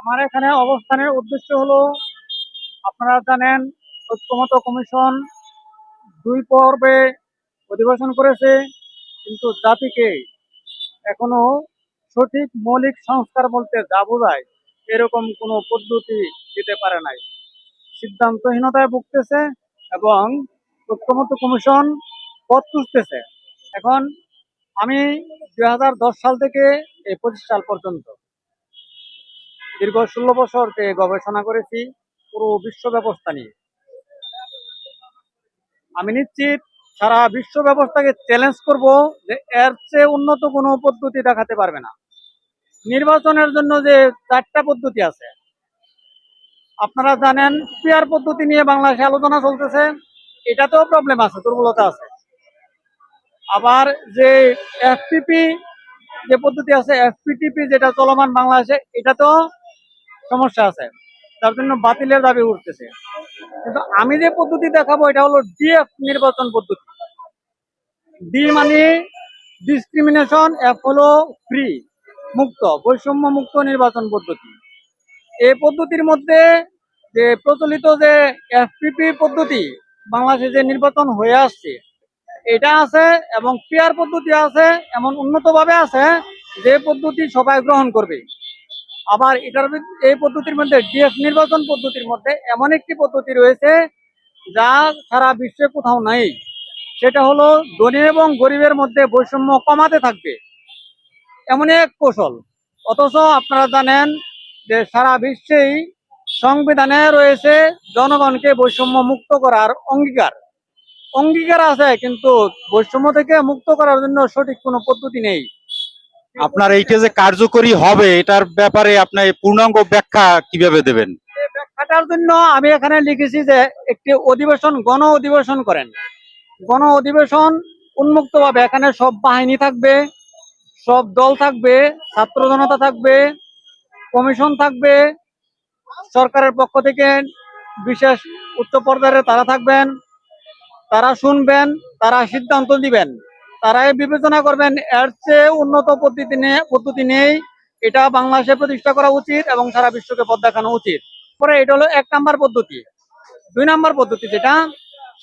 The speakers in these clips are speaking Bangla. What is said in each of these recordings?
আমার এখানে অবস্থানের উদ্দেশ্য হলো, আপনারা জানেন, ঐক্যমত কমিশন দুই পর্বে অধিবেশন করেছে, কিন্তু জাতিকে এখনও সঠিক মৌলিক সংস্কার বলতে যা বোঝায়, এরকম কোনো পদ্ধতি দিতে পারে নাই। সিদ্ধান্তহীনতায় ভুগতেছে এবং ঐক্যমত কমিশন পথ খুঁজতেছে। এখন আমি দু হাজার দশ সাল থেকে এই পঁচিশ সাল পর্যন্ত দীর্ঘ ষোলো বছর গবেষণা করেছি পুরো বিশ্ব ব্যবস্থা নিয়ে। আমি নিশ্চিত সারা বিশ্ব ব্যবস্থাকে চ্যালেঞ্জ করব যে এর চেয়ে উন্নত কোনো পদ্ধতি দেখাতে পারবে না। নির্বাচনের জন্য যে চারটা পদ্ধতি আছে। আপনারা জানেন পিয়ার পদ্ধতি নিয়ে বাংলাদেশে আলোচনা চলতেছে। এটাতেও প্রবলেম আছে, দুর্বলতা আছে। আবার যে এফপিপি যে পদ্ধতি আছে এফপিটিপি যেটা চলমান বাংলাদেশে, এটাতেও সমস্যা আছে। তার জন্য বাতিলের দাবি উঠতেছে। কিন্তু আমি যে পদ্ধতি দেখাবো, এটা হলো ডিএফ নির্বাচন পদ্ধতি। ডি মানে ডিসক্রিমিনেশন এফ হলো ফ্রি মুক্ত বৈষম্য মুক্ত নির্বাচন পদ্ধতি। এই পদ্ধতির মধ্যে যে প্রচলিত যে এফপিপি পদ্ধতি বাংলাদেশে যে নির্বাচন হয়ে আসছে, এটা আছে এবং পিয়ার পদ্ধতি আছে, এমন উন্নতভাবে আছে যে পদ্ধতি সবাই গ্রহণ করবে। আবার এটার এই পদ্ধতির মধ্যে ডিএফ নির্বাচন পদ্ধতির মধ্যে এমন একটি পদ্ধতি রয়েছে যা সারা বিশ্বে কোথাও নাই। সেটা হলো ধনী এবং গরিবের মধ্যে বৈষম্য কমাতে থাকবে। এমন এক কৌশল। অথচ আপনারা জানেন যে সারা বিশ্বেই সংবিধানে রয়েছে জনগণকে বৈষম্য মুক্ত করার অঙ্গীকার। অঙ্গীকার আছে, কিন্তু বৈষম্য থেকে মুক্ত করার জন্য সঠিক কোনো পদ্ধতি নেই। আপনার এইটা যে কার্যকরী হবে, এটার ব্যাপারে আপনি পূর্ণাঙ্গ ব্যাখ্যা কীভাবে দেবেন? ব্যাখ্যাটার জন্য আমি এখানে লিখেছি যে একটি অধিবেশন, গণ অধিবেশন করেন। গণ অধিবেশন উন্মুক্তভাবে এখানে সব বাহিনী থাকবে, সব দল থাকবে, ছাত্র জনতা থাকবে, কমিশন থাকবে, সরকারের পক্ষ থেকে বিশেষ উচ্চ পর্যায়ে তারা থাকবেন, তারা শুনবেন, তারা সিদ্ধান্ত দিবেন তারাই বিবেচনা করবেন, এর চেয়ে উন্নত পদ্ধতি নিয়ে, পদ্ধতি নেই এটা বাংলাদেশে প্রতিষ্ঠা করা উচিত এবং সারা বিশ্বকে পথ দেখানো উচিত। পরে এটা হলো এক নাম্বার পদ্ধতি। দুই নাম্বার পদ্ধতি যেটা,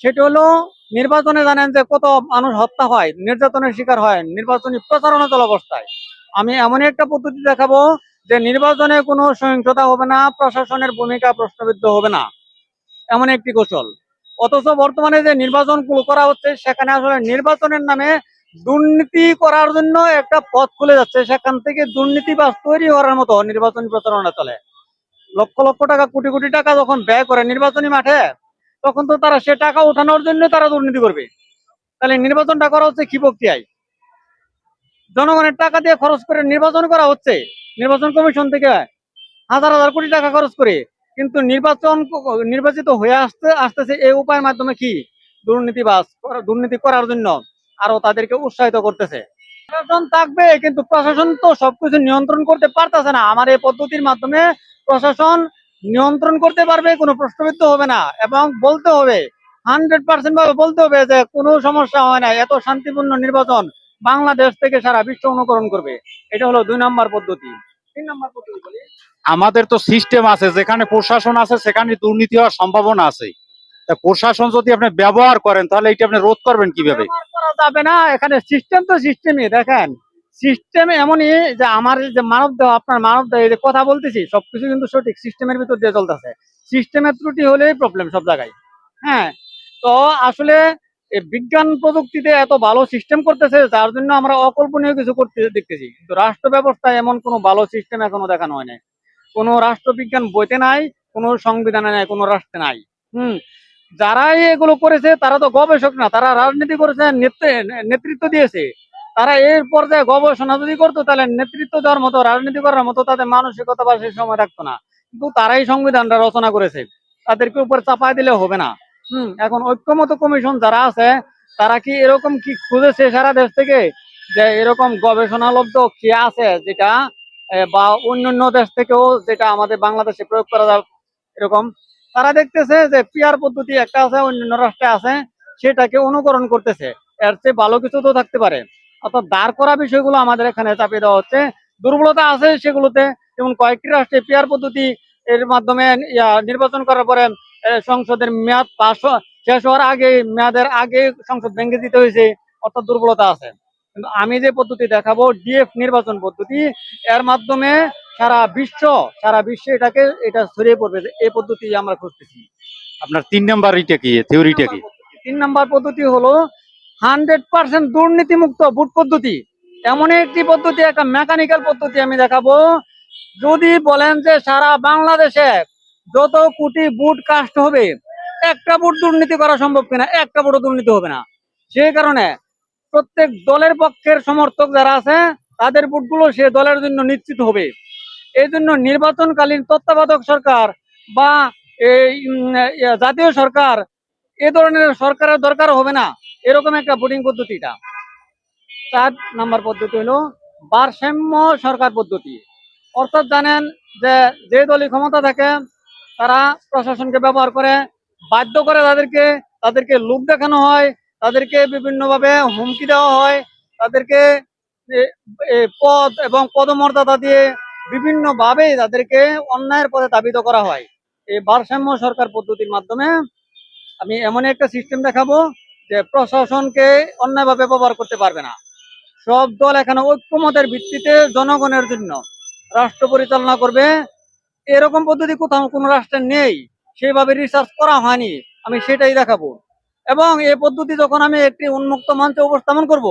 সেটা হলো নির্বাচনে জানেন যে কত মানুষ হত্যা হয়, নির্যাতনের শিকার হয়, নির্বাচনী প্রচারণা চলা অবস্থায় আমি এমন একটা পদ্ধতি দেখাবো যে নির্বাচনে কোনো সহিংসতা হবে না, প্রশাসনের ভূমিকা প্রশ্নবিদ্ধ হবে না। এমন একটি কৌশল। অথচ বর্তমানে যে নির্বাচন করা হচ্ছে, সেখানে আসলে নির্বাচনের নামে দুর্নীতি করার জন্য একটা পথ খুলে যাচ্ছে। সেখান থেকে দুর্নীতিবাজ তৈরি করার মতো নির্বাচনী প্রচারণা চলে লক্ষ লক্ষ টাকা, কোটি কোটি টাকা যখন ব্যয় করে নির্বাচনী মাঠে, তখন তো তারা সে টাকা ওঠানোর জন্য তারা দুর্নীতি করবে। তাহলে নির্বাচনটা করা হচ্ছে কি প্রক্রিয়ায়? জনগণের টাকা দিয়ে খরচ করে নির্বাচন করা হচ্ছে। নির্বাচন কমিশন থেকে হাজার হাজার কোটি টাকা খরচ করে কিন্তু নির্বাচন নির্বাচিত হয়ে আসতে আসতেছে এই উপায়ের মাধ্যমে কি? দুর্নীতিবাজ করা- দুর্নীতি করার জন্য আরও তাদেরকে উৎসাহিত করতেছে। প্রশাসন থাকবে, কিন্তু প্রশাসন তো সবকিছু নিয়ন্ত্রণ করতে পারতেছে না। আমার এই পদ্ধতির মাধ্যমে প্রশাসন নিয়ন্ত্রণ করতে পারবে, কোনো প্রশ্নবিদ্ধ হবে না। এবং বলতে হবে, হান্ড্রেড পার্সেন্ট ভাবে বলতে হবে যে কোনো সমস্যা হয় না। এত শান্তিপূর্ণ নির্বাচন বাংলাদেশ থেকে সারা বিশ্ব অনুকরণ করবে। এটা হলো দুই নম্বর পদ্ধতি। আমাদের তো সিস্টেম আছে যেখানে প্রশাসন আছে সেখানে দুর্নীতি হওয়ার সম্ভাবনা আছে প্রশাসন যদি আপনি ব্যবহার করেন তাহলে এটা আপনি রোধ করবেন কীভাবে? যাবে না এখানে সিস্টেম তো সিস্টেমই দেখেন। সিস্টেম এমনই যে আমার যে মানব দেহ আপনার মানব দেহ এই যে কথা বলতেছি সবকিছু কিন্তু সঠিক সিস্টেমের ভিতর দিয়ে চলতেছে। সিস্টেমের ত্রুটি হলেই প্রবলেম সব জায়গায়। হ্যাঁ তো আসলে বিজ্ঞান প্রযুক্তিতে এত ভালো সিস্টেম করতেছে, যার জন্য আমরা অকল্পনীয় কিছু করতে দেখতেছি। কিন্তু রাষ্ট্র ব্যবস্থায় এমন কোনো ভালো সিস্টেম এখনও দেখানো হয় নাই। কোনো রাষ্ট্রবিজ্ঞান বইতে নাই, কোনো সংবিধানে নাই, কোনো রাষ্ট্রে নাই। হুম, যারাই এগুলো করেছে, তারা তো গবেষক না, তারা রাজনীতি করেছে, নেতৃ- নেতৃত্ব দিয়েছে। তারা এর পর্যায়ে গবেষণা যদি করতো, তাহলে নেতৃত্ব দেওয়ার মতো, রাজনীতি করার মতো তাদের মানসিকতা বা সেই সময় রাখতো না। কিন্তু তারাই সংবিধানটা রচনা করেছে। তাদেরকে উপর চাপায় দিলে হবে না। হম। এখন ঐক্যমত কমিশন যারা আছে, তারা কি এরকম কি খুঁজেছে সারা দেশ থেকে? যে এরকম গবেষণালব্ধ কি আছে যেটা বা অন্যান্য দেশ থেকেও যেটা আমাদের বাংলাদেশে প্রয়োগ করা যাবে এরকম? তারা দেখতেছে যে পিয়ার পদ্ধতি একটা আছে, অন্যান্য রাষ্ট্রে আছে, সেটাকে অনুকরণ করতেছে। এর চেয়ে ভালো কিছু তো থাকতে পারে। অর্থাৎ দাঁড় করা বিষয়গুলো আমাদের এখানে চাপিয়ে দেওয়া হচ্ছে। দুর্বলতা আছে সেগুলোতে যেমন কয়েকটি রাষ্ট্রে পিয়ার পদ্ধতি এর মাধ্যমে নির্বাচন করার পরে সংসদের মেয়াদ পাশ শেষ হওয়ার আগে মেয়াদের আগে সংসদ ভেঙে দিতে হয়েছে অর্থাৎ দুর্বলতা আছে। কিন্তু আমি যে পদ্ধতি দেখাবো ডিএফ নির্বাচন পদ্ধতি এর মাধ্যমে সারা বিশ্ব সারা বিশ্বে এটাকে এটা ছড়িয়ে পড়বে। এই পদ্ধতি আমরা খুঁজতেছি। আপনার তিন নাম্বার ইটা কি? থিওরিটা কি? তিন নাম্বার পদ্ধতি হলো হান্ড্রেড পার্সেন্ট দুর্নীতিমুক্ত ভোট পদ্ধতি। এমন একটি পদ্ধতি একটা মেকানিক্যাল পদ্ধতি আমি দেখাবো। যদি বলেন যে সারা বাংলাদেশে যত কোটি বুট কাস্ট হবে, একটা বুট দুর্নীতি করা সম্ভব কিনা, একটা বুটও দুর্নীতি হবে না। সেই কারণে প্রত্যেক দলের পক্ষের সমর্থক যারা আছে, তাদের বুটগুলো সে দলের জন্য নিশ্চিত হবে। এই জন্য নির্বাচনকালীন তত্ত্বাবধায়ক সরকার বা জাতীয় সরকার এ ধরনের সরকারের দরকার হবে না। এরকম একটা ভোটিং পদ্ধতিটা চার নাম্বার পদ্ধতি হলো ভারসাম্য সরকার পদ্ধতি। অর্থাৎ জানেন যে যে দলই ক্ষমতা থাকে তারা প্রশাসনকে ব্যবহার করে বাধ্য করে তাদেরকে তাদেরকে লোক দেখানো হয়, তাদেরকে বিভিন্নভাবে হুমকি দেওয়া হয়, তাদেরকে পদ এবং পদমর্যাদা দিয়ে বিভিন্নভাবে তাদেরকে অন্যায়ের পথে দাবিত করা হয়। এই ভারসাম্য সরকার পদ্ধতির মাধ্যমে আমি এমন একটা সিস্টেম দেখাবো যে প্রশাসনকে অন্যায়ভাবে ব্যবহার করতে পারবে না। সব দল এখানে ঐক্যমতের ভিত্তিতে জনগণের জন্য রাষ্ট্র পরিচালনা করবে এরকম পদ্ধতি কোথাও কোনো রাষ্ট্রের নেই। সেইভাবে রিসার্চ করা হয়নি। আমি সেটাই দেখাবো। এবং এই পদ্ধতি যখন আমি একটি উন্মুক্ত মঞ্চে উপস্থাপন করব,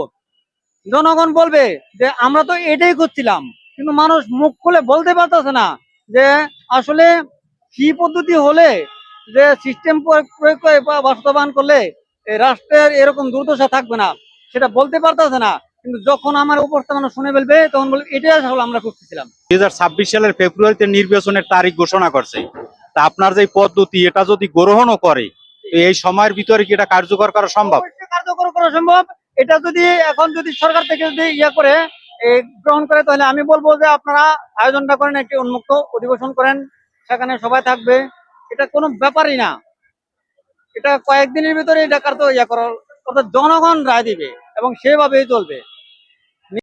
জনগণ বলবে যে, আমরা তো এটাই করছিলাম কিন্তু মানুষ মুখ খুলে বলতে পারতেছে না যে, আসলে কি পদ্ধতি হলে যে সিস্টেম প্রয়োগ করে বাস্তবায়ন করলে রাষ্ট্রের এরকম দুর্দশা থাকবে না। সেটা বলতে পারতেছে না। কিন্তু যখন আমার উপস্থাপনা শুনে ফেলবে তখন বলবে এটাই আসলে আমরা করতেছিলাম। দুই হাজার ছাব্বিশ সালের ফেব্রুয়ারিতে নির্বাচনের তারিখ ঘোষণা করছে। তা আপনার যে পদ্ধতি এটা যদি গ্রহণও করে এই সময়ের ভিতরে কি এটা কার্যকর করা সম্ভব? কার্যকর করা সম্ভব। এটা যদি এখন যদি সরকার থেকে যদি ইয়ে করে গ্রহণ করে তাহলে আমি বলব যে আপনারা আয়োজনটা করেন একটি উন্মুক্ত অধিবেশন করেন সেখানে সবাই থাকবে। এটা কোনো ব্যাপারই না। এটা কয়েকদিনের ভিতরে এটা কার্য ইয়ে করার অর্থাৎ জনগণ রায় দিবে এবং সেভাবেই চলবে।